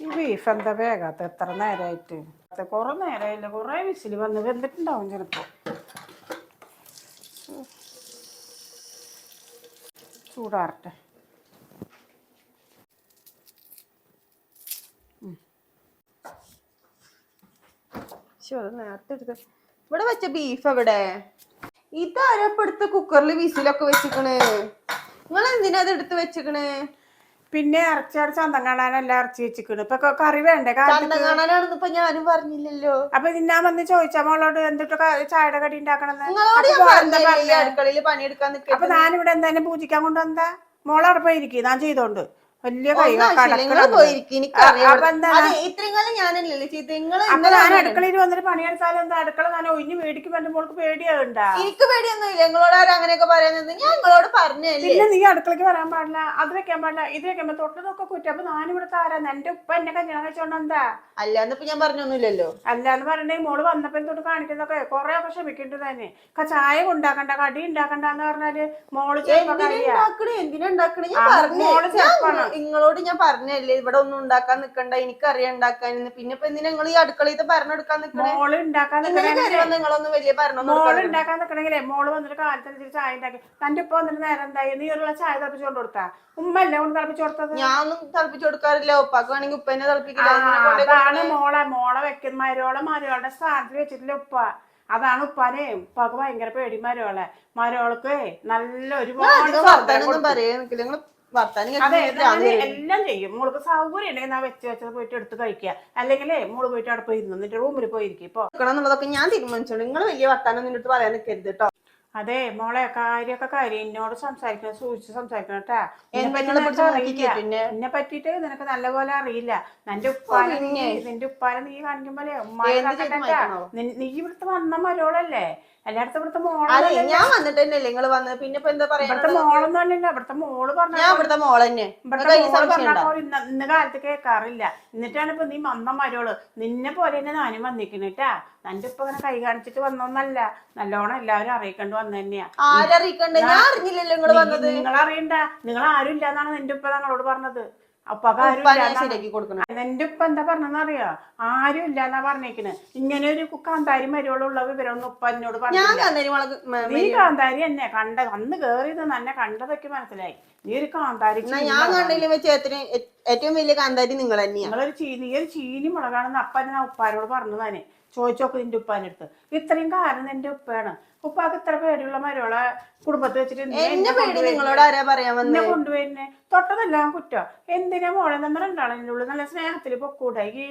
ഈ ബീഫ് എന്താ വേഗാത്ത? എത്ര നേരമായിട്ട് കുറെ നേരമായില്ല കുറേ വിസിൽ വന്ന് വെന്തിട്ടുണ്ടാവും ചിലപ്പോൾ ചൂടാറട്ടെ. നേരത്തെ എടുത്ത്. ഇവിടെ വെച്ച ബീഫ് എവിടെ? ഇതാരപ്പെടുത്ത് കുക്കറിൽ വിസിലൊക്കെ വെച്ചിക്കണേ? നിങ്ങൾ എന്തിനാ അത് എടുത്ത് വെച്ചിക്കണ്? പിന്നെ ഇറച്ചിയാട് ചന്തം കാണാനല്ല ഇറച്ചി വെച്ചിക്കണ് ഇപ്പൊ കറി വേണ്ടേ? കാരണം കാണാനാണെന്ന് ഇപ്പൊ ഞാനും പറഞ്ഞില്ലല്ലോ. അപ്പൊ ഞാൻ വന്ന് ചോദിച്ചാ മോളോട് എന്തിട്ട് ചായയുടെ കടി ഉണ്ടാക്കണെന്ന്? അടുക്കളയിൽ പണിയെടുക്കാൻ അപ്പൊ ഞാനിവിടെ എന്തായാലും പൂജിക്കാൻ കൊണ്ടുവന്നാ മോളവിടെ പോയിരിക്കും ഞാൻ ചെയ്തോണ്ട്. വലിയ ഇത്രയും കാലം ഞാനല്ലേ ചെയ്ത് നിങ്ങൾ ഞാൻ അടുക്കളയിൽ വന്നിട്ട് പണിയെടുത്താലും എന്താ? അടുക്കള ഞാൻ ഒഴിഞ്ഞ് മേടിക്കും എന്റെ മോൾക്ക് പേടിയാകണ്ടാ എനിക്ക് പേടിയൊന്നുമില്ല. നിങ്ങളോട് ആരും അങ്ങനെയൊക്കെ പറയുന്നത്. ഞാൻ നിങ്ങളോട് പറഞ്ഞല്ലേ പിന്നെ നീ അടുക്കളയ്ക്ക് വരാൻ പാടില്ല. അത് വെക്കാൻ പാടില്ല. ഇത് വെക്കാൻ പാടില്ല തൊട്ടതൊക്കെ കുറ്റം. അപ്പൊ ഞാനിവിടെ താരാന്ന് എന്റെ ഉപ്പ എന്നെ കല്യാണം കഴിച്ചോണ്ട് എന്താ അല്ലാന്ന് ഇപ്പൊ ഞാൻ പറഞ്ഞൊന്നുമില്ലല്ലോ. അല്ലാന്ന് പറഞ്ഞേ മോൾ വന്നപ്പോ തൊട്ട് കാണിക്കുന്നതൊക്കെ കൊറേ ഒക്കെ ക്ഷമിക്കേണ്ടത് തന്നെ. ചായ ഉണ്ടാക്കണ്ട കടി ഉണ്ടാക്കണ്ട എന്ന് പറഞ്ഞാൽ മോൾ മോൾ ചെറുപ്പാണ്. നിങ്ങളോട് ഞാൻ പറഞ്ഞല്ലേ ഇവിടെ ഒന്നും ഉണ്ടാക്കാൻ നിക്കണ്ട എനിക്കറിയാം ഉണ്ടാക്കാൻ. പിന്നെ ഇപ്പൊ എന്തിനാ നിങ്ങൾ ഈ അടുക്കളയിൽ പറഞ്ഞെടുക്കാൻ നിക്കണേ? മോൾ ഉണ്ടാക്കാൻ നിങ്ങളൊന്നും വലിയ ഭരണം മോൾ ഉണ്ടാക്കാൻ നിക്കണെങ്കിലേ മോൾ വന്നിട്ട് കാലത്തനുസരിച്ച് ചായ ഉണ്ടാക്കി. തന്റെ ഉപ്പ വന്നിട്ട് നേരം എന്തായി? നീ ഒരു ചായ തിളപ്പിച്ചോണ്ട് കൊടുത്താ? ഉമ്മല്ലേ കൊണ്ട് തിളപ്പിച്ചു കൊടുത്തത്? ഞാനൊന്നും തിളപ്പിച്ചു കൊടുക്കാറില്ല. ഉപ്പാക്ക് വേണമെങ്കിൽ ഉപ്പനെ തിളപ്പിക്കില്ല. മോളെ മോളെ വെക്കുന്ന മരോളെ മരോളുടെ സ്ഥാനത്ത് വെച്ചിട്ടില്ല ഉപ്പ. അതാണ് ഉപ്പാനെ. ഉപ്പാക്ക് ഭയങ്കര പേടി മരോളെ. മരോൾക്ക് നല്ല ഒരുപാട് വർത്താനം അതെ കേൾക്കുമ്പോൾ ഞാൻ വരും. എല്ലാം ചെയ്യും. മോൾക്ക് സൗകര്യം ഉണ്ടെങ്കിൽ ഞാൻ വെച്ച് വെച്ചത് പോയിട്ട് എടുത്ത് കഴിക്കുക. അല്ലെങ്കിൽ മോൾ പോയിട്ട് അവിടെ പോയി ഇരുന്നു എന്നിട്ട് റൂമിൽ പോയിരിക്കും ഇപ്പൊ. നിൽക്കണം എന്നുള്ളതൊക്കെ ഞാൻ തീരുമാനിച്ചോളൂ. നിങ്ങൾ വലിയ വർത്താനം നിന്റെ അടുത്ത് പറയാൻ നിൽക്കരുത് കേട്ടോ. അതെ മോളെ കാര്യമൊക്കെ കാര്യം. എന്നോട് സംസാരിക്കണം സൂക്ഷിച്ച് സംസാരിക്കണം കേട്ടാ. എന്താ നിങ്ങളെ പിടിച്ച് നോക്കി കേട്ടിന്നെ? എന്നെ പറ്റിട്ട് നിനക്ക് നല്ലപോലെ അറിയില്ല. നിന്റെ ഉപ്പാനെ നീ നിന്റെ ഉപ്പാനെ നീ കാണിക്കുമ്പോലേ ഉമ്മാനെ എന്ത് ചെയ്ത് കാക്കട്ടെ. മാറ്റണോ? നി- നീ ഇവിടുത്തെ വന്ന മരോളല്ലേ? എല്ലായിടത്തും ഇവിടുത്തെ അതെ മോളല്ലേ ഞാൻ വന്നിട്ട് തന്നെയല്ലേ നിങ്ങൾ വന്ന്. പിന്നെ ഇപ്പൊ എന്താ പറയാ? ഇവിടുത്തെ മോളൊന്നും അല്ലല്ലോ ഇവിടുത്തെ മോൾ പറഞ്ഞ ഞാൻ ഇവിടുത്തെ മോൾ തന്നെ ഇവിടുത്തെ നിങ്ങൾക്ക് അതിൽ മോൾ സംശയം പറഞ്ഞ ഉണ്ടോ പോലെ ഇന്ന ഇന്ന കാലത്ത് കേൾക്കാറില്ല എന്നിട്ടാണ് ഇപ്പൊ നീ വന്ന മരോൾ നിന്നെ പോലെ തന്നെ ഞാനും വന്നിക്കണേട്ടാ നിന്റെ ഇപ്പൊ അങ്ങനെ കൈ കാണിച്ചിട്ട് വന്നൊന്നല്ല. നല്ലോണം എല്ലാവരും അറിയിക്കണ്ട് വന്നു തന്നെയാ. ആരറിയിക്കണ്ടേ? ഞാൻ അറിഞ്ഞില്ലല്ലോ നിങ്ങൾ വന്നത്. നിങ്ങൾ അറിയണ്ട നിങ്ങൾ ആരും ഇല്ലാന്നാണ് നിന്റെ ഉപ്പ ഞങ്ങളോട് പറഞ്ഞത്. ഇല്ലാന്നാണ്. ശരിയാക്കി കൊടുക്കണം. എന്റെ ഉപ്പ എന്താ പറഞ്ഞെന്നറിയോ? ആരും ഇല്ലാന്നാ പറഞ്ഞേക്കണ്. ഇങ്ങനെ ഒരു കാന്താരി മരുവളുള്ള വിവരമൊന്നും ഉപ്പ എന്നോട് പറഞ്ഞു നീ കാന്താരി എന്നെ കണ്ട അന്ന് കേറിയത് തന്നെ കണ്ടതൊക്കെ മനസ്സിലായി. നീ ഒരു കാന്താരി ഞാൻ കണ്ടില്ല വെച്ച് ഏറ്റവും വലിയ കാന്താരി നിങ്ങൾ തന്നെയാണ് നിങ്ങളൊരു ചീനി നീ ഒരു ചീനി മുളകാണെന്ന് അപ്പ ഞാൻ ഉപ്പാരോട് പറഞ്ഞു തന്നെ ചോദിച്ചോക്ക് നിന്റെ ഉപ്പാനെടുത്ത് ഇത്രയും കാരണം എന്റെ ഉപ്പയാണ്. ഉപ്പാക്ക് ഇത്ര പേടിയുള്ള മരുവളെ കുടുംബത്ത് വെച്ചിട്ട് എന്നെ പേടി നിങ്ങളോട് ആരാ പറയാൻ വന്നത് കൊണ്ടുവരുന്നേ തൊട്ടതെല്ലാം കുറ്റം. എന്തിനാ മോളെ നമ്മൾ രണ്ടാളിന്റെ ഉള്ളിൽ നല്ല സ്നേഹത്തിൽ പൊക്കൂടായി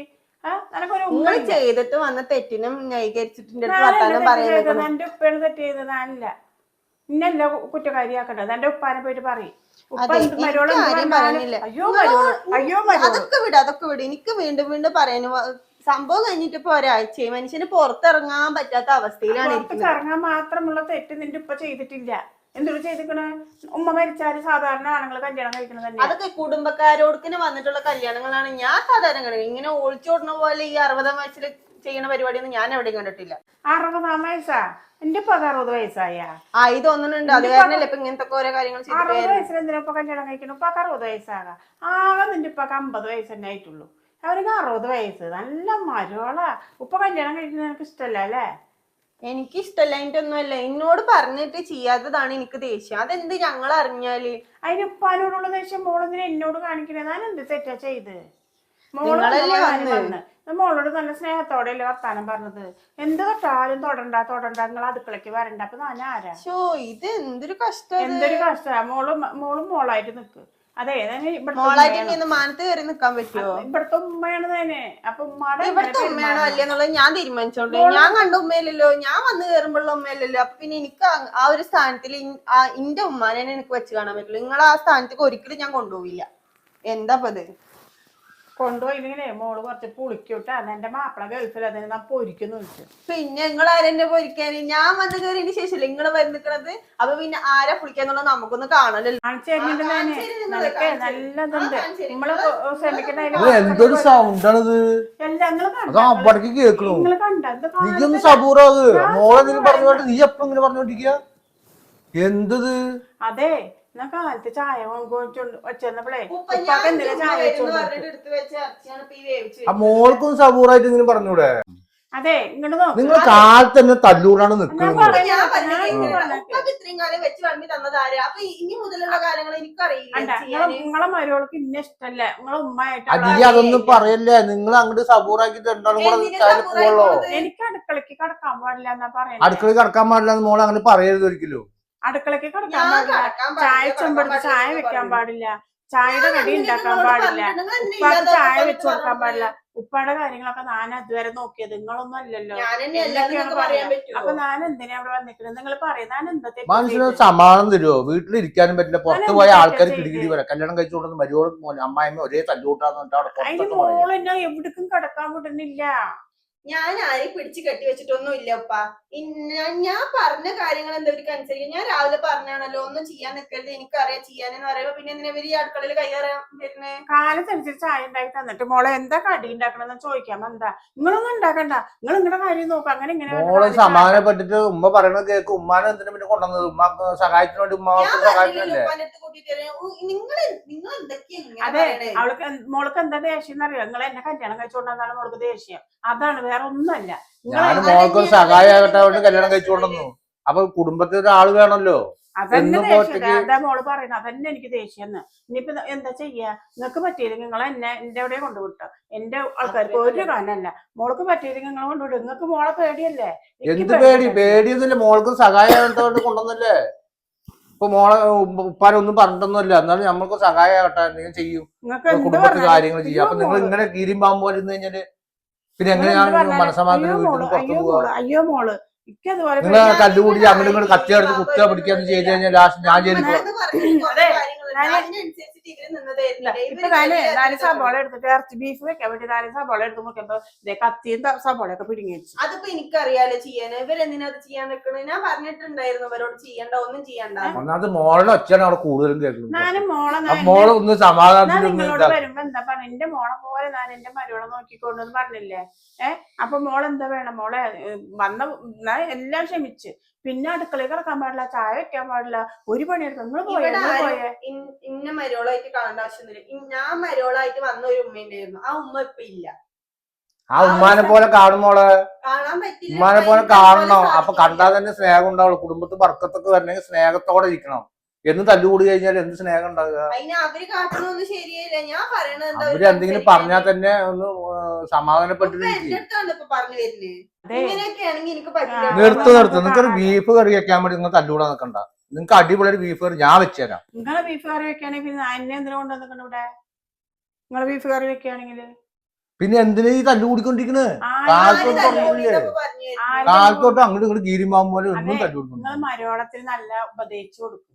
നിങ്ങൾ ചെയ്തിട്ട് വന്ന തെറ്റിനും ന്യായീകരിച്ചിട്ടുണ്ട് എന്റെ ഉപ്പയാണ് തെറ്റ് ചെയ്തത്. ഞാനില്ല ഇന്നല്ല കുറ്റക്കാരിയാക്കണ്ടത് എന്റെ ഉപ്പാനെ പോയിട്ട് പറയും. അയ്യോ അയ്യോ അതൊക്കെ വിട് അതൊക്കെ വിട്. എനിക്ക് വീണ്ടും വീണ്ടും പറയാനും സംഭവം കഴിഞ്ഞിട്ട് ഇപ്പൊ ഒരാഴ്ചയായി. മനുഷ്യന് പുറത്തിറങ്ങാൻ പറ്റാത്ത അവസ്ഥയിലാണ് ഇറങ്ങാൻ മാത്രമുള്ള തെറ്റ് നിന്റെ ഇപ്പൊ ചെയ്തിട്ടില്ല. എന്തൊരു ചെയ്തിക്കണ? ഉമ്മ മരിച്ചാൽ സാധാരണ ആണുങ്ങൾ കല്യാണം കഴിക്കുന്നത് തന്നെ അതൊക്കെ കുടുംബക്കാരോടക്കിന് വന്നിട്ടുള്ള കല്യാണങ്ങളാണ്. ഞാൻ സാധാരണ കണ്ടത്. ഇങ്ങനെ ഒളിച്ചോടുന്ന പോലെ ഈ അറുപതാം വയസ്സിൽ ചെയ്യുന്ന പരിപാടിയൊന്നും ഞാൻ എവിടെയും കണ്ടിട്ടില്ല. അറുപതാം വയസ്സാ? എന്റെ ഇപ്പൊ അത് അറുപത് വയസ്സായ. ആ ഇത് തോന്നുന്നുണ്ട്. അത് കാരണല്ലേ ഇപ്പൊ ഇങ്ങനത്തെ ഓരോ കാര്യങ്ങൾ അറുപത് വയസ്സിൽ എന്തിനാ ഇപ്പൊ കല്യാണം കഴിക്കണം ഇപ്പൊ അറുപത് വയസ്സാകാം. ആകെ നിന്റെ ഇപ്പൊ അമ്പത് വയസ്സന്നെ ആയിട്ടുള്ളൂ. അവർക്ക് അറുപത് വയസ്സ്. നല്ല മരോളാ ഉപ്പ കല്യാണം കഴിക്കുന്നത് എനിക്ക് ഇഷ്ടമല്ല അല്ലേ? എനിക്ക് ഇഷ്ടമല്ല അതിന്റെ ഒന്നുമല്ല എന്നോട് പറഞ്ഞിട്ട് ചെയ്യാത്തതാണ് എനിക്ക് ദേഷ്യം. അതെന്ത് ഞങ്ങൾ അറിഞ്ഞാൽ? അതിന് ഉപ്പാനോടുള്ള ദേഷ്യം മോളെന്തിനാ എന്നോട് കാണിക്കണേ ഞാൻ എന്ത് തെറ്റാ ചെയ്ത്? നിങ്ങളല്ലേ വന്ന്? മോളോട് നല്ല സ്നേഹത്തോടെയല്ലേ വർത്താനം പറഞ്ഞത്? എന്ത് തൊട്ടാലും തൊടണ്ട തൊടണ്ട. നിങ്ങൾ അടുക്കളയ്ക്ക് വരണ്ട. അപ്പൊ ഞാൻ ആരാ ഷോ ഇത് എന്തൊരു കഷ്ടം. എന്തൊരു കഷ്ടമാ മോളും മോളും മോളായിട്ട് നിക്ക്. അതെ മാനത്ത് കയറി നിക്കാൻ പറ്റുമോ ഇവിടുത്തെ ഉമ്മയാണ് തന്നെ. അപ്പൊ ഉമ്മയുടെ ഇവിടുത്തെ അങ്ങനെ ഉമ്മയാണോ അല്ലെന്നുള്ളത് ഞാൻ തീരുമാനിച്ചോണ്ട് ഞാൻ കണ്ട ഉമ്മയല്ലല്ലോ. ഞാൻ വന്ന് കയറുമ്പോഴുള്ള ഉമ്മയല്ലല്ലോ. അപ്പൊ പിന്നെ എനിക്ക് ആ- ഒരു സ്ഥാനത്തിൽ ഇന്റെ ഉമ്മാനെ എനിക്ക് വെച്ച് കാണാൻ പറ്റില്ല നിങ്ങൾ ആ സ്ഥാനത്തേക്ക് ഒരിക്കലും ഞാൻ കൊണ്ടുപോവില്ല. എന്താ ഇത് കൊണ്ടുപോയില്ലെങ്കിലേ മോൾ കുറച്ച് പുളിക്കൂട്ടാ. എന്റെ മാപ്പിള ഗൾഫിൽ അതിന് ഞാൻ പൊരിക്കുന്നു വിളിച്ചു. പിന്നെ നിങ്ങൾ ആരെന്നെ പൊരിക്കാൻ ഞാൻ വന്ന് കയറിയതിന് ശേഷം നിങ്ങൾ വരുന്നിക്കണത് അപ്പൊ പിന്നെ ആരാ പുളിക്കാന്നുള്ളത് നമുക്കൊന്ന് കാണലല്ലോ നല്ലതുണ്ട്. നമ്മൾ എന്തൊരു സൗണ്ടാണിത്? അവിടേക്ക് കേൾക്കണു നിങ്ങൾ കണ്ട? ഇത് നീ ഒന്ന് കാണുന്നില്ല? സബൂറാത് ഞാൻ മോളെ നീ സബൂറാ. പറഞ്ഞോണ്ട് നീ എപ്പ ഇങ്ങനെ പറഞ്ഞോണ്ടിരിക്കുക എന്തത്? അതെ. എന്നാ കാലത്ത് ചായ വെച്ചപ്പോഴേ ഉപ്പാക്ക് എന്തിനാ ചായ വെച്ചോണ്ട് ആ മോൾക്കും സബൂറായിട്ട് ഇങ്ങനെ പറഞ്ഞൂടെ? അതെ ഇങ്ങോട്ട് നോക്ക്. നിങ്ങൾ കാലത്ത് തന്നെ തല്ലൂടാണ് നിൽക്കുന്നത് ഞാൻ ഞാൻ പറഞ്ഞ ഇങ്ങനെ കേൾക്കണ്ട. പറഞ്ഞേക്ക്. ഉപ്പാക്ക് ഇത്രയും കാലം വെച്ച് വണ്ടി തന്നതാരാ? അപ്പൊ ഇനി മുതലുള്ള കാര്യങ്ങൾ എനിക്കറിയില്ല അണ്ട നിങ്ങളെ ചെയ്യാന്. നിങ്ങളെ മരുവൾക്ക് ഇന്നെ ഇഷ്ടല്ല. നിങ്ങളെ ഉമ്മയായിട്ട് അതൊന്നും പറയല്ലേ? നിങ്ങൾ അങ്ങോട്ട് സബൂറാക്കി രണ്ടാളും കൂടെ എന്തിനാ ചായ സബൂറായി പോവുള്ളോ പോണത്? എനിക്ക് അടുക്കളക്ക് കടക്കാൻ പാടില്ല എന്നാ പറയുന്നത് അടുക്കളയിൽ കടക്കാൻ പാടില്ല മോൾ അങ്ങനെ പറയരുത് ഒരിക്കലും. അടുക്കളയ്ക്ക് കിടക്കാൻ പാടില്ല. ചായ ചെമ്പെടുത്ത് ചായ വെക്കാൻ പാടില്ല. ചായയുടെ കടി ഉണ്ടാക്കാൻ പാടില്ല. ഉപ്പാക്ക് ചായ വെച്ചു കൊടുക്കാൻ പാടില്ല. ഉപ്പാടെ കാര്യങ്ങളൊക്കെ ഞാൻ അതുവരെ നോക്കിയത്. നിങ്ങളൊന്നും അല്ലല്ലോ? അപ്പൊ ഞാൻ എന്തിനാ അവിടെ വന്നിക്കുന്നത് നിങ്ങൾ പറയുന്നത് ഞാൻ എന്താ? സമാധാനം തരുമോ വീട്ടിലിരിക്കാനും പറ്റില്ല. പുറത്തു പോയ ആൾക്കാർ? കിടികിടി വരാം. കല്യാണം കഴിച്ചു കൊടുക്കുന്ന മരുവോട് അമ്മായിമ്മ ഒരേ തല്ലൂട്ടാന്ന് പറഞ്ഞിട്ട് അവിടെ അതിന് പുറത്തൊക്കെ മോൾ എന്നെ എവിടേക്കും കടക്കാൻ വിടുന്നില്ല. ഞാൻ ആരെയും പിടിച്ച് കെട്ടി വെച്ചിട്ടൊന്നും ഇല്ല ഉപ്പ. ഞാൻ പറഞ്ഞ കാര്യങ്ങൾ എന്തവർക്ക് അനുസരിക്കും ഞാൻ രാവിലെ പറഞ്ഞാണല്ലോ ഒന്നും ചെയ്യാൻ നിൽക്കരുത് എനിക്കറിയാം ചെയ്യാനെന്ന് പറയുമ്പോ പിന്നെ എന്തിനാ ഇവർ ഈ അടുക്കളയിൽ കൈകാര്യം വരുന്നേ? കാലത്തനുസരിച്ച് ചായ ഉണ്ടാക്കി തന്നിട്ട് മോളെ എന്താ കടി ഉണ്ടാക്കണമെന്ന് ചോദിക്കാം. എന്താ? നിങ്ങളൊന്നും ഉണ്ടാക്കണ്ട. നിങ്ങൾ നിങ്ങളുടെ കാര്യം നോക്കാം. അങ്ങനെ ഇങ്ങനെ മോളെ സമാധാനപ്പെട്ടിട്ട് ഉമ്മ പറയണത് കേക്ക്. ഉമ്മാനെ എന്തിനു പിന്നെ കൊണ്ടുവന്നത്? ഉമ്മ സഹായത്തിന് വേണ്ടി ഉമ്മ ഞാൻ സഹായിക്കണല്ലേ ഉപ്പാന്റെ അടുത്ത് കൂട്ടിട്ട് നിങ്ങൾ നിങ്ങൾ എന്തൊക്കെയാ ഇങ്ങനെ അതെ പറയണേ? അവൾക്ക് എന്ത്- മോൾക്ക് എന്താ ദേഷ്യം എന്നറിയോ? നിങ്ങൾ എന്നെ കല്യാണം കഴിച്ചുകൊണ്ടാണ് മോൾക്ക് ദേഷ്യം. അതാണ് വേറെ ഒന്നുമല്ല നിങ്ങൾ ഞാൻ കല്യാണം കഴിച്ചു കൊണ്ടുവന്നു അപ്പൊ കുടുംബത്തിൽ ഒരാൾ വേണമല്ലോ അതന്നെ ദേഷ്യം. അതാ മോൾ പറയുന്നത് അതന്നെ എനിക്ക് ദേഷ്യം ഇനിയിപ്പോ എന്താ ചെയ്യാ? നിങ്ങക്ക് പറ്റിയില്ലെങ്കിൽ നിങ്ങൾ എന്നെ എന്റെ അവിടെ കൊണ്ടുവിട്ടോ? എന്റെ ആൾക്കാർക്ക് ഒരു കാനല്ല മോൾക്ക് പറ്റിയില്ലെങ്കിൽ നിങ്ങൾ കൊണ്ടുവിടും. നിങ്ങൾക്ക് മോളെ പേടിയല്ലേ? എന്ത് പേടി. പേടിയൊന്നുമില്ല. മോൾക്ക് സഹായം കൊണ്ടുവന്നല്ലേ. ഇപ്പൊ മോളെ ഉപ്പാരൊന്നും പറഞ്ഞിട്ടൊന്നുമില്ല. എന്നാലും നമ്മൾക്ക് സഹായം ആകട്ടെ എന്തെങ്കിലും ചെയ്യും. കുടുംബത്തിൽ കാര്യങ്ങൾ ചെയ്യും. അപ്പൊ നിങ്ങൾ ഇങ്ങനെ കീരിമ്പാകുമ്പോൾ ഇരുന്ന് കഴിഞ്ഞാൽ പിന്നെ എങ്ങനെയാണ് അയ്യോ വീട്ടിൽ മോൾ, പുറത്തു അയ്യോ പോവാ. മോൾ, അയ്യോ മോൾ. എനിക്ക് അതുപോലെ നിങ്ങൾ പേടിയാ. കല്ലുകൂടി അങ്ങനെ ഇങ്ങോട്ട് കത്തിയെടുത്ത് കുത്തുക പിടിക്കാന്ന് ചെയ്ത് കഴിഞ്ഞാൽ ലാസ്റ്റ് ഞാൻ ജയിലിൽ പോകും അമ്മേന്ന് ഇപ്പൊ ഞാൻ നാല് സബോള എടുത്തിട്ട് ഇറച്ചി ബീഫ് വെക്കാൻ വേണ്ടി നാല് സബോള എടുത്ത് മുറിക്കുമ്പോ ദേ കത്തിയും ത- സബോളയൊക്കെ പിടിങ്ങി വെച്ചു. അതിപ്പോ എനിക്കറിയാലോ ചെയ്യാന്. ഇവരെന്തിനാ അത് ചെയ്യാൻ നിക്കണത് ഞാൻ പറഞ്ഞിട്ടുണ്ടായിരുന്നു ഇവരോട് ചെയ്യണ്ട ഒന്നും ചെയ്യണ്ട ഒന്നാമത് മോളുടെ ഒച്ചയാണ് അവിടെ കൂടുതലും കേൾക്കുന്നത്. മോളെ ഒന്ന് ഞാൻ സമാധാനത്തിൽ വരുമ്പോ എന്താ പറഞ്ഞ? എന്റെ മോളെ പോലെ ഞാൻ എന്റെ മരുവളെ നോക്കിക്കൊണ്ടെന്ന് പറഞ്ഞില്ലേ? ഏഹ് അപ്പൊ മോൾ എന്താ വേണം മോളെ വന്ന ഞാൻ എല്ലാം ക്ഷമിച്ച്. പിന്നെ അടുക്കളയിൽ കിടക്കാൻ പാടില്ല ചായ വെക്കാൻ പാടില്ല ഒരു പണിയെടുക്കാം നിങ്ങൾ പോയേ? ഇന്ന നിങ്ങൾ മരോളായിട്ട് കാണേണ്ട ആവശ്യമൊന്നുമില്ല. ഞാൻ മരോളായിട്ട് വന്ന ഒരു ഉമ്മയുണ്ടായിരുന്നു. ആ ഉമ്മ ഇപ്പൊ ഇല്ല. ആ ഉമ്മാനെ പോലെ കാണുമ്പോളെ കാണാൻ പറ്റില്ല. ഉമ്മാനെ പോലെ കാണണം? അപ്പൊ. കണ്ടാൽ തന്നെ സ്നേഹം ഉണ്ടാവുള്ളൂ. കുടുംബത്തിൽ വർക്കത്തൊക്കെ വരണമെങ്കിൽ സ്നേഹത്തോടെ ഇരിക്കണം. എന്ന് തല്ലുകൂടി കഴിഞ്ഞാൽ എന്ത് സ്നേഹം ഉണ്ടാകുക അവർ എന്തെങ്കിലും പറഞ്ഞാൽ തന്നെ ഒന്ന് സമാധാനപ്പെട്ടിട്ട് സമാധാനപ്പെട്ടിരിക്കും എന്റെ പറഞ്ഞു വരുന്നത്? ഇങ്ങനെയൊക്കെ ആണെങ്കിൽ എനിക്ക് പറ്റില്ല. നിർത്ത് നിർത്ത്. നിങ്ങൾക്ക് ബീഫ് കറി വെക്കാൻ വേണ്ടി നിങ്ങൾ തല്ലുകൂടാൻ നിൽക്കണ്ട. നിങ്ങൾക്ക് അടിപൊളി ബീഫ് കറി ഞാൻ വെച്ചുതരാം. നിങ്ങളെ ബീഫ് കറി വെക്കുകയാണെങ്കിൽ പിന്നെ എന്നെ എന്തിനാ കൊണ്ടുവന്നിട്ടുണ്ട് ഇവിടെ? നിങ്ങളെ ബീഫ് കറി വെക്കുകയാണെങ്കിൽ. പിന്നെ എന്തിനാ ഈ തല്ലുകൂടിക്കൊണ്ടിരിക്കണേ ആരും കാലത്തോട്ട് തല്ലുകൂടി പറഞ്ഞു തരുന്നത്. അങ്ങോട്ട് ഇങ്ങോട്ട് ഗീരിമാവും പോലെ ഒന്നും അതെ, തല്ലുകൊടുക്കുന്നു നിങ്ങൾ നല്ല ഉപദേശിച്ചു കൊടുക്കും.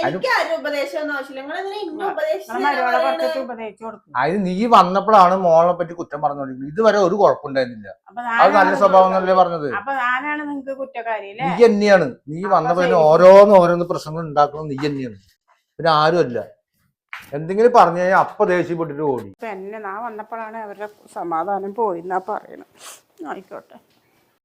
എനിക്ക് ആരും ഉപദേശം ഒന്നും ആവശ്യമില്ല. നിങ്ങൾ എന്തിനാ ഇന്ന ഉപദേശിച്ചു ഉപദേശിച്ചു കൊടുക്കും. അതിന് നീ വന്നപ്പോഴാണ് മോളെ പറ്റി കുറ്റം പറഞ്ഞോണ്ടിരിക്കുന്നത്. ഇതുവരെ ഒരു കുഴപ്പമുണ്ടായിരുന്നില്ല. അപ്പൊ അത് നല്ല ഞാനാണ് സ്വഭാവം എന്നല്ലേ പറഞ്ഞത്? അപ്പൊ ഞാനാണ് നിങ്ങക്ക് കുറ്റക്കാരി അല്ലേ? നീ തന്നെയാണ്. നീ വന്നപ്പോ ശരി. ഓരോന്ന് ഓരോന്ന് പ്രശ്നങ്ങൾ ഉണ്ടാക്കുന്നത് നീ തന്നെയാണ്. പിന്നെ ആരുമല്ല. എന്തെങ്കിലും പറഞ്ഞു കഴിഞ്ഞാൽ അപ്പൊ ദേഷ്യപ്പെട്ടിട്ട് ഓടി. ഇപ്പൊ എന്നെ നാ വന്നപ്പോഴാണ് അവരുടെ സമാധാനം പോയി എന്നാ പറയണത് ആയിക്കോട്ടെ.